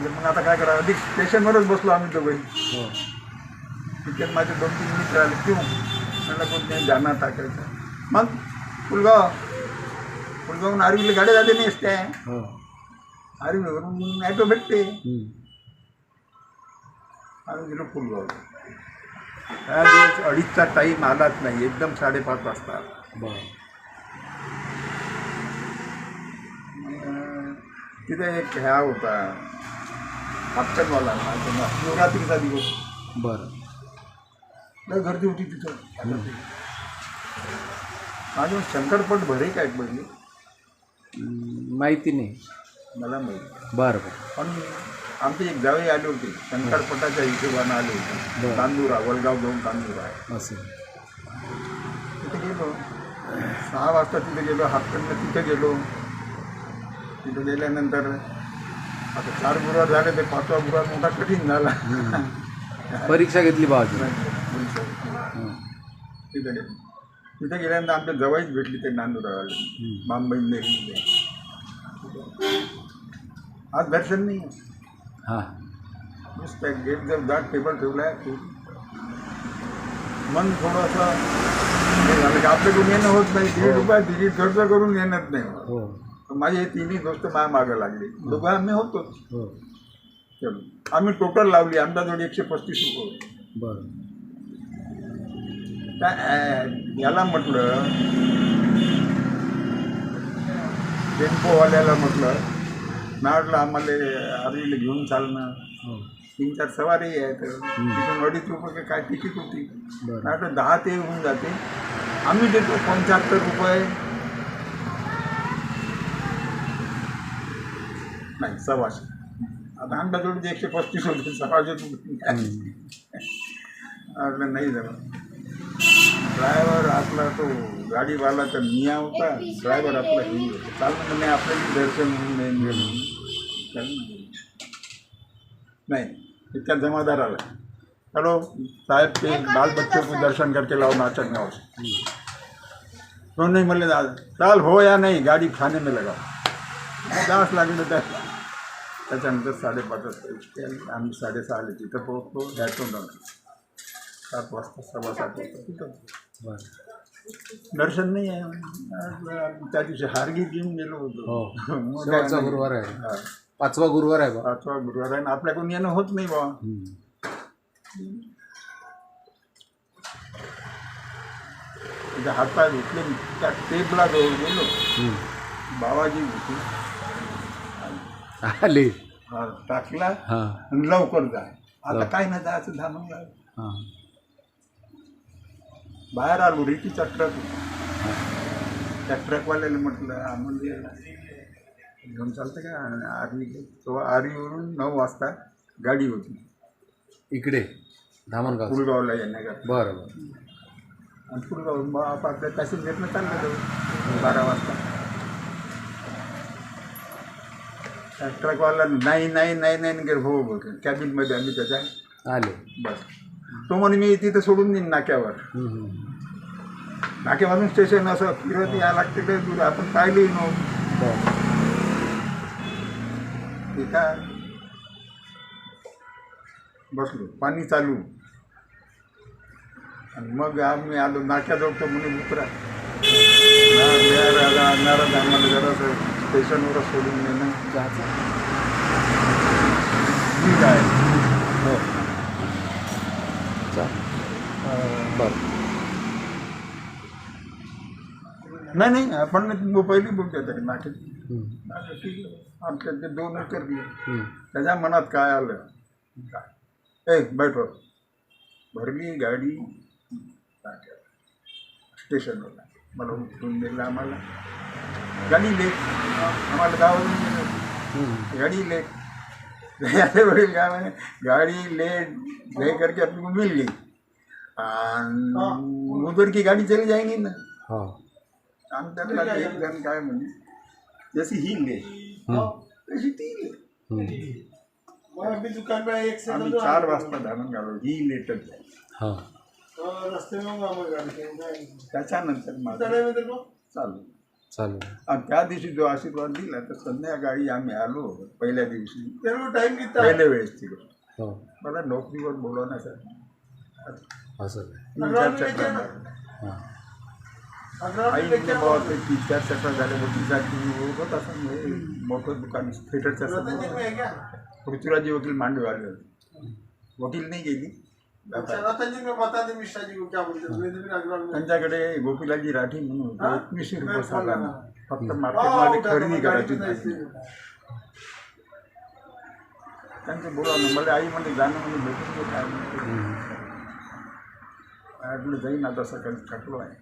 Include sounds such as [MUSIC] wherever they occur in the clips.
राहिलं मग आता काय करावं? अधिक स्टेशनवरच बसलो आम्ही दोघंही. हो. तिथे माझे दोन तीन मित्र आले. क्यों म्हणलं कोण नाही जाणार टाकायचं मग फुलगाव फुलगावहून आरवीला गाड्या जाते नाही असते हो. आरवीवरून ॲटो भेटते. आम्ही गेलो फुलगाव त्या दिवस अडीचचा टाईम आलाच नाही. एकदम साडेपाच वाजता. तिथे एक ह्या होता. हापचनवाला शिवरात्रीचा दिवस. बरं. लय गर्दी होती तिथं. आणि शंकरपट भरे काय पडले हम्म, माहिती नाही. मला माहिती बरं बरं. पण आमचे एक जावे आले होते. शंकरपटाच्या हिशोबानं आले होते. तांदूरा वलगाव जाऊन तांदूरा. आहे असं. तिथे गेलो. सहा वाजता तिथे गेलो. हातकंड तिथे गेलो. तिथे गेल्यानंतर आता चार गुरुवार झाले ते पाचवा गुरुवार मोठा कठीण झाला. परीक्षा घेतली बाबाजी. तिथे गेलो तिथे गेल्यानंतर आमच्या जवळच भेटली ते नांदुरावाले. बांबई आज दर्शन नाही हां. नुसतं गेट जर दाट टेबल ठेवला आहे मन थोडंसं हे झालं की आपल्याकडून येणं होत नाही. दीड रुपये तिकीट खर्च करून येणंच नाही. हो. माझे तिन्ही दोस्त माझ्या मागं लागले. दोघं आम्ही होतोच. हो. चलो. आम्ही टोटल लावली आमच्याजवळ एकशे पस्तीस रुपये. होते. अं, याला म्हटलं टेम्पोवाल्याला म्हटलं मी म्हटलं आम्हाला आरवीला घेऊन चालणं हो. तीन चार सवारी आहेत. तिथून अडीच रुपये काय तिकीट होती. म्हटलं दहा ते होऊन जाते. आम्ही देतो पंच्याहत्तर रुपये. नाही सव्वाशे. आता आमच्याजवळ एकशे पस्तीस होते सव्वाशे रुपये म्हटलं नाही जमत. ड्रायव्हर आपला तो गाडीवाला तर मिया होता ड्रायव्हर आपला हिंदी होता. चाल म्हणलं नाही आपल्याला दर्शन होऊन नाही. नहीं इसका जमादार आला चलो साहब के बाल बच्चों को दर्शन करके लाओ नाचन गाँव से तो नहीं मिले दादा चाल हो या नहीं गाडी खाने में लगा. दस लागले त्या त्याच्यानंतर साडेपाच वाजता आले. आम्ही साडेसहाला तिथं पोहोचलो ॲटो सात वाजता सव्वा सात वाजता तिथं दर्शन नाही आहे. त्या दिवशी हारगीत घेऊन गेलो होतो. हो. [LAUGHS] मग शेवटचा. गुरुवार आहे. पाचवा गुरुवार आहे बा. पाचवा गुरुवार आहे. आणि आपल्याकडून येणं होत नाही बा. हातपाय धुतले त्या टेपला जवळ गेलो. बाबाजी होती. आले. हा, टाकला. हां. आणि लवकर जाय आता. काय नाही जायचं धामून हां. बाहेर आलो रिटीचा ट्रक त्या ट्रकवाल्याला म्हटलं म्हणजे घेऊन चालतं का? आणि आर्मी तो आर्मीवरून नऊ वाजता गाडी होती. इकडे धामणगाव. कुलगावला येण्याकरता बरं बरं. आणि कुलगाव मग आपापल्या पॅसेंजरनं चाललं जाऊ. बारा वाजता त्या ट्रकवाला नाही नाही नाही नाही नाही हो हो कॅबिनमध्ये आम्ही त्याच्या आले बस तो म्हणे मी तिथं सोडून देईन नाक्यावर. नाक्यावरून स्टेशन असं फिरत या लागते लय दूर आपण पाहिली बरं ठीक आहे बसलो पाणी चालू आणि मग आम्ही आलो नाक्याजवळ तो म्हणे उतरा नाराज आम्हाला जरा स्टेशनवर सोडून नेणं ठीक आहे हो. बरं. नाही नाही आपण नाही, पहिली हम्म. ठीक आहे आमच्या ते दोन हम्म. त्याच्या मनात काय आलं? काय? ए बैठो. भरली गाडी. स्टेशनवर. मला उठून दिलं आम्हाला. गाडी लेट आम्हाला. हम्म. गाड़ी लेट ऐसे बड़ी क्या मैंने गाड़ी लेट ले करके अपने को मिल गई उधर की गाड़ी चली जाएंगी ना हो. हम त्यातला एक जण काय म्हणे? जशी ही. ले. तशी ती ले हम्म. दुकान पे एक से आम्ही चार वाजता धारण घालो ही लेटच जाईल त्याच्यानंतर माझं चले. चालू. चालेल आणि त्या दिवशी जो आशीर्वाद दिला तर संध्याकाळी आम्ही आलो पहिल्या दिवशी. टाइम कितना पहिल्या वेळेस तिकडे. हो. मला नोकरीवर बोलवण्यासाठी. असं ते चार चक्र झाले वकीलसाठी होत असं मोठं दुकान थिएटरच्या पृथ्वीराजी वकील मांडवे आले होते. वकील नाही गेली. व्यापारी. रतन जी में बता दे मिश्रा जी को क्या बोलते हैं. वेद में अग्रवाल में त्यांच्याकडे गोपीलालजी राठी म्हणून होते. एकवीसशे रुपये? सालाना फक्त मार्केटमध्ये खरेदी करायची त्यांचं बोलावलं मला आई म्हणजे जाणं म्हणजे भेटून काय म्हणते. जाईन आता सकाळी थकलो आहे.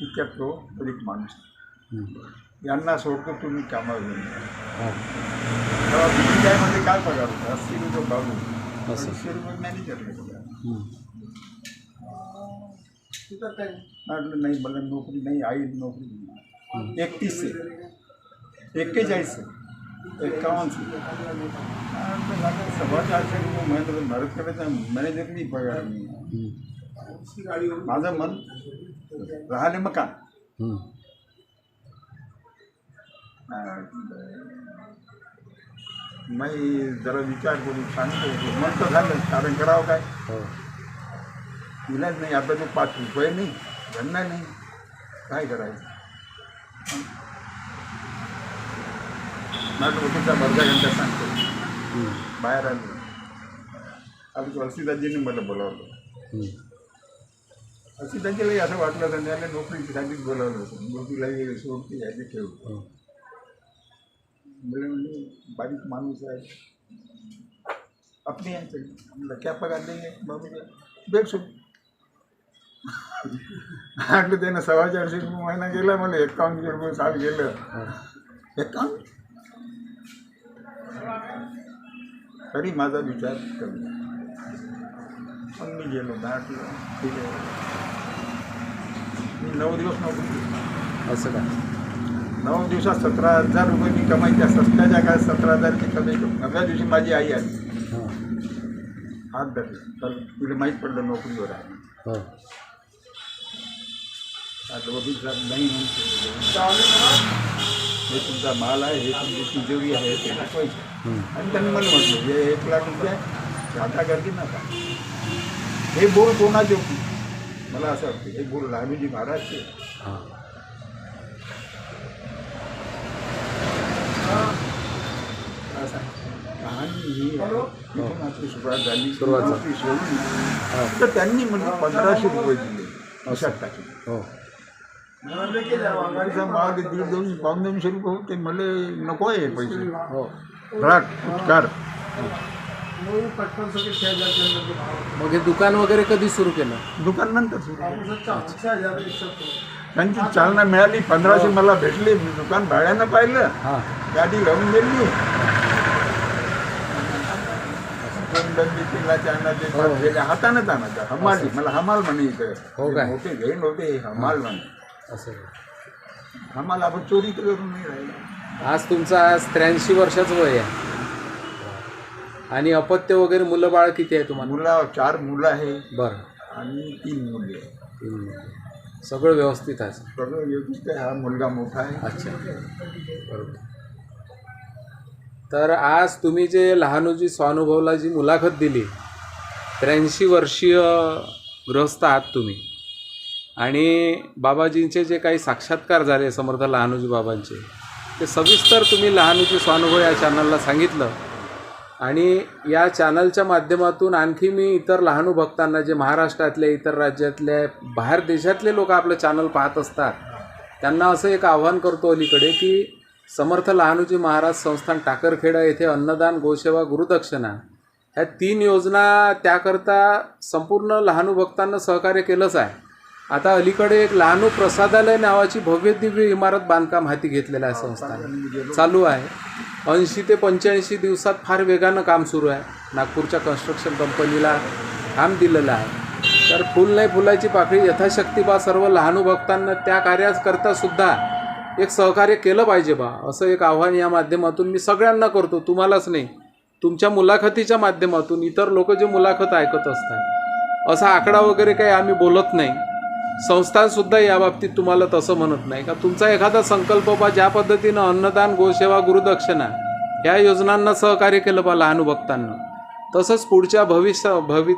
इतक्यात तो गरीब माणूस. यांना सोडतो तुम्ही कामावर घेऊन. हां. काय पगार होता? अस्सी रुपये बाबू असं. रुपये टाइम म्हटलं नाही मला नोकरी नाही आई नोकरी नाही. एकतीस आहे एक्केचाळीस आहे एक्कावन्न आहे सव्वा चारशे रुपये महिन्यात भारत करायचा मॅनेजरनी पगार नाही हम्म. उसकी गाड़ी होगी माझं मन राहिले मकान हम्म. मी जरा विचार करून सांगतो. मन तर झालं कारण करावं काय? हो. इलाज नाही आता तो पाच रुपये नाही धंदा नाही. काय करायचं? माझं वकीलचा अर्धा घंटा सांगतो. बाहेर आलो. आधी असिताजीने मला बोलावलं. असिताजीलाही असं वाटलं तर त्याला नोकरीसाठीच बोलावलं होतं. नोकरीला सोडते यायचे ठेव हो बारीक माणूस आहे. अपनी आहे सगळी. म्हणलं क्या पगार देंगे बाबू बेग सुट म्हटलं त्यानं सव्वा चारशे रुपये महिना गेला मला एकावन्नशे रुपये साल गेलं. एकावन्न? तरी माझा विचार कमी पण मी गेलो म्हटलं ठीक आहे. मी नऊ दिवस नोकरी असं काय नऊ दिवसात सतरा हजार रुपये मी कमाईच्या सस्त्याच्या काय सतरा हजार मी कमाई करू नवव्या दिवशी माझी आई आली. हां. हात धरले. तर तिला माहीत पडलं नोकरीवर आहे. हो. आता नाही हे तुमचा माल आहे हे तुमची तिजोरी आहे ते दाखवायचे. आणि त्यांनी मला म्हटलं हे एक लाख रुपये आता करते नका. हे बोल कोणाचे मला असं वाटतं हे बोल लहानूजी महाराजचे. हां काय सांग कहाणी ही आहे. इथून आपली सुरुवात झाली. सुरुवात झाली. नोकरी सोडून हां. तर त्यांनी म्हणजे पंधराशे रुपये दिले अशात टाकले हो. माग दीड दोन पाऊन दोनशे रुपये होते. मला नको आहे हे पैसे. हो. अंदर के भाव. मग हे दुकान वगैरे कधी सुरू केलं? दुकान नंतर त्यांची चालना मिळाली. पंधराशे मला भेटले. मी दुकान भाड्यानं पाहिलं. हां. गाडी लावून गेली डब्बी तेलाचे अन्नाचे हो. हातानंच आणायचं हमाल मला हमाल म्हणे इथं. हो काय? मोठे घेईन होते हे हमाल म्हणे. असं. हमाल आपण चोरी तर करून नाही राहिलो. आज तुमचं आज त्र्याऐंशी वर्षाचं वय आहे. आणि अपत्य वगैरे मुलं बाळ किती आहे तुम्हाला? मुला चार मुलं आहे. बरं. आणि तीन मुले आहे. हम्म. सगळं व्यवस्थित आहे. सगळं व्यवस्थित आहे. हा मुलगा मोठा आहे. अच्छा. बरोबर. तर आज तुम्ही जे लहानोजी स्वानुभवला जी मुलाखत दिली त्र्याऐंशी वर्षीय गृहस्थ आहात तुम्ही. आणि बाबाजींचे जे काही साक्षात्कार झाले समर्थ लहानोजी बाबांचे ते सविस्तर तुम्ही लहानोजी स्वानुभव या चॅनलला सांगितलं. आणि या चॅनलच्या माध्यमातून आणखी मी इतर लहानू भक्तांना जे महाराष्ट्रातले इतर राज्यातले बाहेर देशातले लोक आपलं चॅनल पाहत असतात त्यांना असं एक आव्हान करतो अलीकडे की समर्थ लहानूजी महाराज संस्थान टाकरखेडा येथे अन्नदान गोसेवा गुरुदक्षिणा ह्या तीन योजना त्याकरता संपूर्ण लहानू भक्तांना सहकार्य केलंच आहे. आता अलीकडे एक लहानू प्रसादालय नावाची भव्य दिव्य इमारत बांधकाम हाती घेतलेलं आहे संस्थान. चालू आहे. ऐंशी ते पंच्याऐंशी दिवसात फार वेगानं काम सुरू आहे. नागपूरच्या कन्स्ट्रक्शन कंपनीला काम दिलेलं आहे. तर फुल नाही फुलाची पाकळी यथाशक्ती बा सर्व लहानू भक्तांना त्या कार्याकरता सुद्धा एक सहकार्य केलं पाहिजे बा. असं एक आव्हान या माध्यमातून मी सगळ्यांना करतो. तुम्हालाच नाही. तुमच्या मुलाखतीच्या माध्यमातून इतर लोक जे मुलाखत ऐकत असतात. असा आकडा वगैरे काही आम्ही बोलत नाही. संस्थानसुद्धा याबाबतीत तुम्हाला तसं म्हणत नाही. का तुमचा एखादा संकल्प बा ज्या पद्धतीनं अन्नदान गोसेवा गुरुदक्षिणा या योजनांना सहकार्य केलं बा लहान भक्तांना. तसंच पुढच्या भविष्य भवि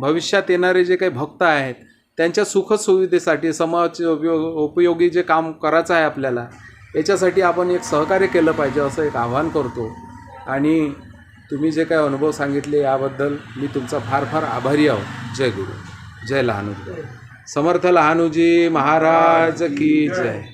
भविष्यात येणारे जे काही भक्त आहेत त्यांच्या सुखसुविधेसाठी समाज उपयोग उपयोगी जे काम करायचं आहे आपल्याला याच्यासाठी आपण एक सहकार्य केलं पाहिजे असं एक आव्हान करतो. आणि तुम्ही जे काही अनुभव सांगितले याबद्दल मी तुमचा फार फार आभारी आहो. जय गुरु. जय लहानुजी. समर्थ लहानूजी महाराज की जय.